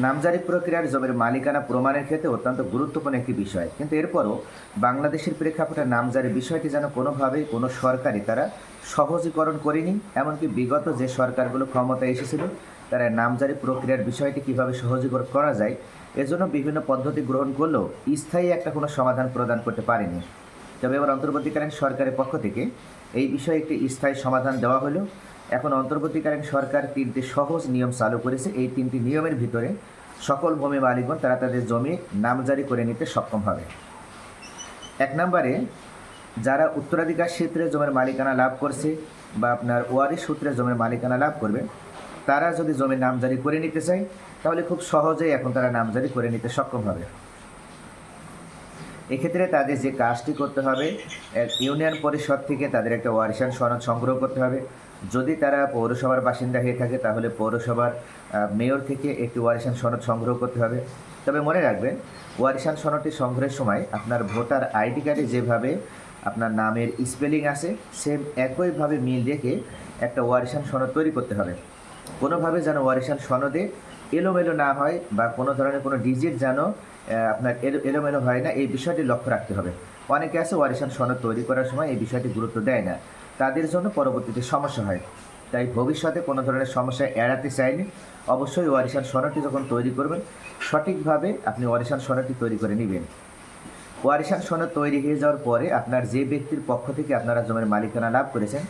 নামজারি প্রক্রিয়ার জমির মালিকানা প্রমাণের ক্ষেত্রে অত্যন্ত গুরুত্বপূর্ণ একটি বিষয়। কিন্তু এরপরও বাংলাদেশের প্রেক্ষাপটে নামজারি বিষয়টি যেন কোনোভাবেই কোনো সরকারই তারা সহজীকরণ করেনি, এমনকি বিগত যে সরকারগুলো ক্ষমতায় এসেছিল, তারা নামজারি প্রক্রিয়ার বিষয়টি কীভাবে সহজীকরণ করা যায়, এজন্য বিভিন্ন পদ্ধতি গ্রহণ করলেও স্থায়ী একটা কোনো সমাধান প্রদান করতে পারেনি। তবে এবার অন্তর্বর্তীকালীন সরকারের পক্ষ থেকে এই বিষয়ে একটি স্থায়ী সমাধান দেওয়া হলো। এখন অন্তর্বর্তীকালীন সরকার তিনটি সহজ নিয়ম চালু করেছে। এই তিনটি নিয়মের ভিতরে সকল ভূমি মালিকগণ তারা তাদের জমি নামজারি করে নিতে সক্ষম হবে। এক নম্বরে, যারা উত্তরাধিকার সূত্রে জমির মালিকানা লাভ করছে বা আপনার ওয়ারিশ সূত্রে জমির মালিকানা লাভ করবে, তারা যদি জমির নামজারি করে নিতে চায়, তাহলে খুব সহজেই এখন তারা নামজারি করে নিতে সক্ষম হবে। এক্ষেত্রে তাদের যে কাজটি করতে হবে ইউনিয়ন পরিষদ থেকে তাদের একটা ওয়ারিশান সনদ সংগ্রহ করতে হবে। যদি তারা পৌরসভার বাসিন্দা হয়ে থাকে, তাহলে পৌরসভার মেয়র থেকে একটি ওয়ারিশান সনদ সংগ্রহ করতে হবে। তবে মনে রাখবেন, ওয়ারিশান সনদটি সংগ্রহের সময় আপনার ভোটার আইডি কার্ডে যেভাবে আপনার নামের স্পেলিং আছে, সেম একইভাবে মিল রেখে একটা ওয়ারিশান সনদ তৈরি করতে হবে। কোনোভাবে যেন ওয়ারিশান সনদে এলোমেলো না হয় বা কোনো ধরনের কোনো ডিজিট যেন আপনার এলো, এলোমেলো হয় না, এই বিষয়টি লক্ষ্য রাখতে হবে। অনেকে আছে ওয়ারিশান সনদ তৈরি করার সময় এই বিষয়টি গুরুত্ব দেয় না। তাদের জন্য পরবর্তীতে সমস্যা হয়। তাই ভবিষ্যতে কোনো ধরনের সমস্যা এড়াতে চাইলে অবশ্যই ওয়ারিশান সনদটি যখন তৈরি করবেন, সঠিকভাবে আপনি ওয়ারিশান সনদটি তৈরি করে নেবেন। ওয়ারিশান সনদ তৈরি হয়ে যাওয়ার পরে আপনার যে ব্যক্তির পক্ষ থেকে আপনারা জমির মালিকানা লাভ করেছেন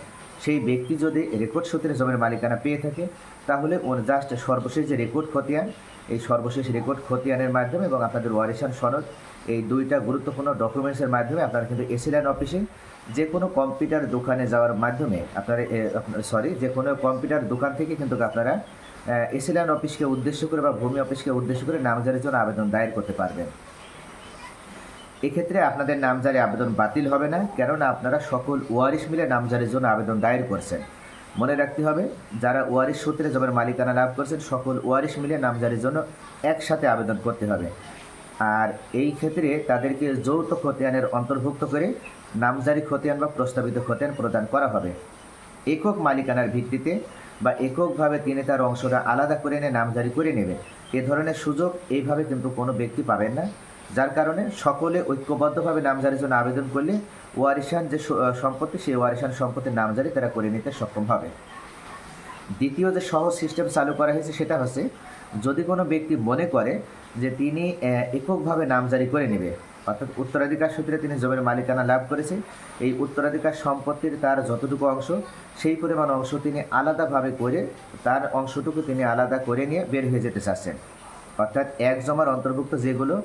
সেই ব্যক্তি যদি রেকর্ড সূত্রে জমির মালিকানা পেয়ে থাকে, তাহলে ওর জাস্ট সর্বশেষ যে রেকর্ড খতিয়ান, এই সর্বশেষ রেকর্ড খতিয়ানের মাধ্যমে এবং আপনাদের ওয়ারিশান সনদ, এই দুইটা গুরুত্বপূর্ণ ডকুমেন্টসের মাধ্যমে আপনারা কিন্তু এসিল্যান্ড অফিসে যে কোনো কম্পিউটার দোকানে যাওয়ার মাধ্যমে আপনারা সরি যে কোনো কম্পিউটার দোকান থেকে কিন্তু আপনারা এসিল্যান্ড অফিসকে উদ্দেশ্য করে বা ভূমি অফিসকে উদ্দেশ্য করে নামজারির জন্য আবেদন দায়ের করতে পারবেন। এক্ষেত্রে আপনাদের নামজারি আবেদন বাতিল হবে না, কেননা আপনারা সকল ওয়ারিশ মিলে নামজারির জন্য আবেদন দায়ের করছেন। মনে রাখতে হবে, যারা ওয়ারিশ সূত্রে জমির মালিকানা লাভ করছেন, সকল ওয়ারিশ মিলে নামজারির জন্য একসাথে আবেদন করতে হবে। আর এই ক্ষেত্রে তাদেরকে যৌথ খতিয়ানের অন্তর্ভুক্ত করে নামজারি খতিয়ান বা প্রস্তাবিত খতিয়ান প্রদান করা হবে। একক মালিকানার ভিত্তিতে বা এককভাবে তিনি তার অংশটা আলাদা করে এনে নামজারি করে নেবে এ ধরনের সুযোগ এইভাবে কিন্তু কোনো ব্যক্তি পাবেন না। যার কারণে সকলে ঐক্যবদ্ধভাবে নামজারির জন্য আবেদন করলে ওয়ারিশান যে সম্পত্তি, সেই ওয়ারিশান সম্পত্তির নামজারি তারা করে নিতে সক্ষম হবে। দ্বিতীয় যে সহজ সিস্টেম চালু করা হয়েছে সেটা হচ্ছে, যদি কোনো ব্যক্তি মনে করে যে তিনি এককভাবে নামজারি করে নেবে, অর্থাৎ উত্তরাধিকার সূত্রে তিনি জমির মালিকানা লাভ করেছে, এই উত্তরাধিকার সম্পত্তির তার যতটুকু অংশ, সেই পরিমাণ অংশ তিনি আলাদাভাবে করে, তার অংশটুকু তিনি আলাদা করে নিয়ে বের হয়ে যেতে চাচ্ছেন। অর্থাৎ এক জমার অন্তর্ভুক্ত যেগুলো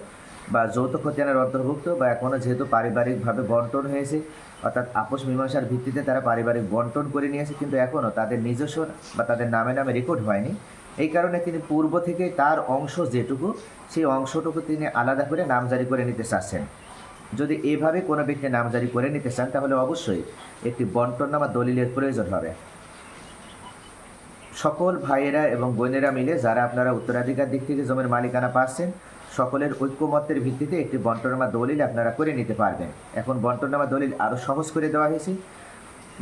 বা যৌথ খতিয়ানের অন্তর্ভুক্ত বা এখনও যেহেতু পারিবারিকভাবে বন্টন হয়েছে, অর্থাৎ আপোষ মীমাংসার ভিত্তিতে তারা পারিবারিক বন্টন করে নিয়েছে, কিন্তু এখনও তাদের নিজস্ব বা তাদের নামে নামে রেকর্ড হয়নি। এই কারণে তিনি পূর্ব থেকে তার অংশ যেটুকু, সেই অংশটুকু তিনি আলাদা করে নামজারি করে নিতে চাচ্ছেন। যদি এভাবে কোনো ব্যক্তি নামজারি করে নিতে চান, তাহলে অবশ্যই একটি বন্টননামা দলিলের প্রয়োজন হবে। সকল ভাইয়েরা এবং বোনেরা মিলে, যারা আপনারা উত্তরাধিকার দিক থেকে জমির মালিকানা পাচ্ছেন সকলের ঐক্যমত্যের ভিত্তিতে একটি বন্টনামা দলিল আপনারা করে নিতে পারবেন। এখন বন্টনামা দলিল আরও সহজ করে দেওয়া হয়েছে।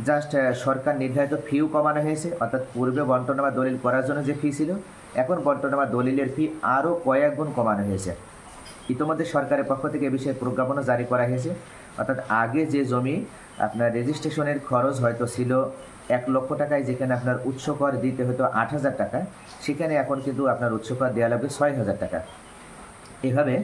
জাস্ট সরকার নির্ধারিত ফিও কমানো হয়েছে, অর্থাৎ পূর্বে বন্টনামা দলিল করার জন্য যে ফি ছিল, এখন বন্টনামা দলিলের ফি আরও কয়েক গুণ কমানো হয়েছে। ইতিমধ্যে সরকারের পক্ষ থেকে এ বিষয়ে প্রজ্ঞাপনও জারি করা হয়েছে। অর্থাৎ আগে যে জমি আপনার রেজিস্ট্রেশনের খরচ হয়তো ছিল এক লক্ষ টাকায়, যেখানে আপনার উৎস কর দিতে হতো আট হাজার টাকা, সেখানে এখন কিন্তু আপনার উৎস কর দেওয়া লাগবে ছয় হাজার টাকা। এভাবে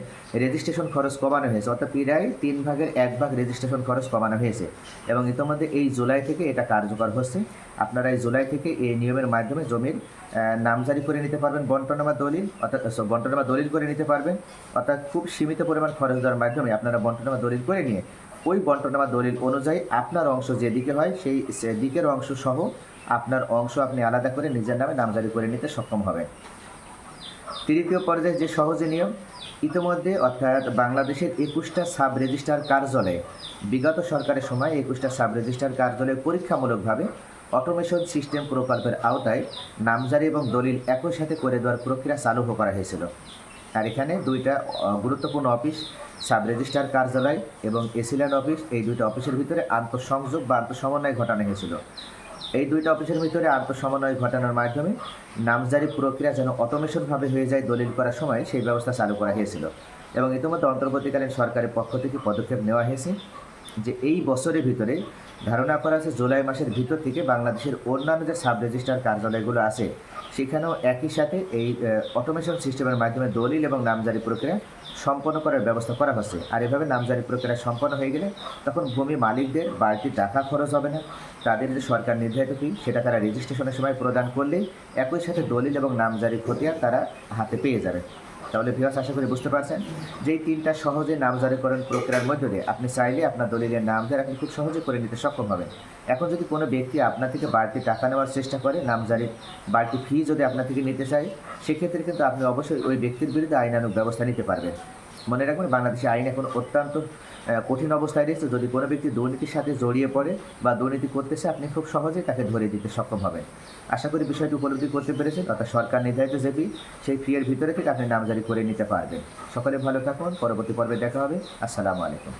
রেজিস্ট্রেশন খরচ কমানো হয়েছে, অর্থাৎ প্রায় তিন ভাগের এক ভাগ রেজিস্ট্রেশন খরচ কমানো হয়েছে। এবং ইতিমধ্যে এই জুলাই থেকে এটা কার্যকর হচ্ছে। আপনারা এই জুলাই থেকে এই নিয়মের মাধ্যমে জমির নামজারি করে নিতে পারবেন বন্টনামা দলিল, অর্থাৎ বন্টনামা দলিল করে নিতে পারবেন। অর্থাৎ খুব সীমিত পরিমাণ খরচ দেওয়ার মাধ্যমে আপনারা বন্টনামা দলিল করে নিয়ে ওই বন্টনামা দলিল অনুযায়ী আপনার অংশ যেদিকে হয় সেই দিকের অংশ সহ আপনার অংশ আপনি আলাদা করে নিজের নামে নামজারি করে নিতে সক্ষম হবেন। তৃতীয় পর্যায়ে যে সহজে নিয়ম ইতিমধ্যে অর্থাৎ বাংলাদেশের একুশটা সাব রেজিস্ট্রার কার্যালয়ে, বিগত সরকারের সময় একুশটা সাব রেজিস্ট্রার কার্যালয়ে পরীক্ষামূলকভাবে অটোমেশন সিস্টেম প্রকল্পের আওতায় নামজারি এবং দলিল একই সাথে করে দেওয়ার প্রক্রিয়া চালু করা হয়েছিল। আর এখানে দুইটা গুরুত্বপূর্ণ অফিস সাব রেজিস্ট্রার কার্যালয় এবং এসিল্যান্ড অফিস, এই দুইটা অফিসের ভিতরে আন্তঃসংযোগ বা আন্তঃসমন্বয় ঘটানো হয়েছিল। এই দুইটা অফিসের ভিতরে আন্তঃসমন্বয় ঘটানোর মাধ্যমে নামজারি প্রক্রিয়া যেন অটোমেশনভাবে হয়ে যায় দলিল করার সময় সেই ব্যবস্থা চালু করা হয়েছিল। এবং ইতিমধ্যে অন্তর্বর্তীকালীন সরকারের পক্ষ থেকে পদক্ষেপ নেওয়া হয়েছে। যে এই বছরের ভিতরে ধারণা করা আছে জুলাই মাসের ভিতর থেকে বাংলাদেশের অন্যান্য যে সাব রেজিস্ট্রার কার্যালয়গুলো আছে, সেখানেও একই সাথে এই অটোমেশন সিস্টেমের মাধ্যমে দলিল এবং নামজারি প্রক্রিয়া সম্পন্ন করার ব্যবস্থা করা হচ্ছে। আর এভাবে নামজারি প্রক্রিয়া সম্পন্ন হয়ে গেলে তখন ভূমি মালিকদের বাড়তি টাকা খরচ হবে না। তাদের যে সরকার নির্ধারিত ফি সেটা তারা রেজিস্ট্রেশনের সময় প্রদান করলেই একই সাথে দলিল এবং নামজারি খতিয়ান তারা হাতে পেয়ে যাবে। তাহলে ভিউয়ার্স আশা করি বুঝতে পারছেন যে তিনটা সহজে নামজারিকরণ প্রক্রিয়ার মধ্য দিয়ে আপনি চাইলে আপনার দলিলের নামজারি আপনি খুব সহজে করে নিতে সক্ষম হবেন। এখন যদি কোনো ব্যক্তি আপনার থেকে বাড়তি টাকা নেওয়ার চেষ্টা করে নামজারির বাড়তি ফি যদি আপনার থেকে নিতে চায়, সেক্ষেত্রে কিন্তু আপনি অবশ্যই ওই ব্যক্তির বিরুদ্ধে আইনানুক ব্যবস্থা নিতে পারবেন। মনে রাখবেন বাংলাদেশের আইন, এখন অত্যন্ত কঠিন অবস্থায় রয়েছে। যদি কোনো ব্যক্তি দুর্নীতির সাথে জড়িয়ে পড়ে বা দুর্নীতি করতেছে আপনি খুব সহজেই তাকে ধরে দিতে সক্ষম হবেন। আশা করি বিষয়টি উপলব্ধি করতে পেরেছেন। অর্থাৎ সরকার নির্ধারিত যে ফি সেই ফিয়ের ভিতরে থেকে আপনি নামজারি করে নিতে পারবেন। সকলে ভালো থাকুন। পরবর্তী পর্বে দেখা হবে। আসসালামু আলাইকুম।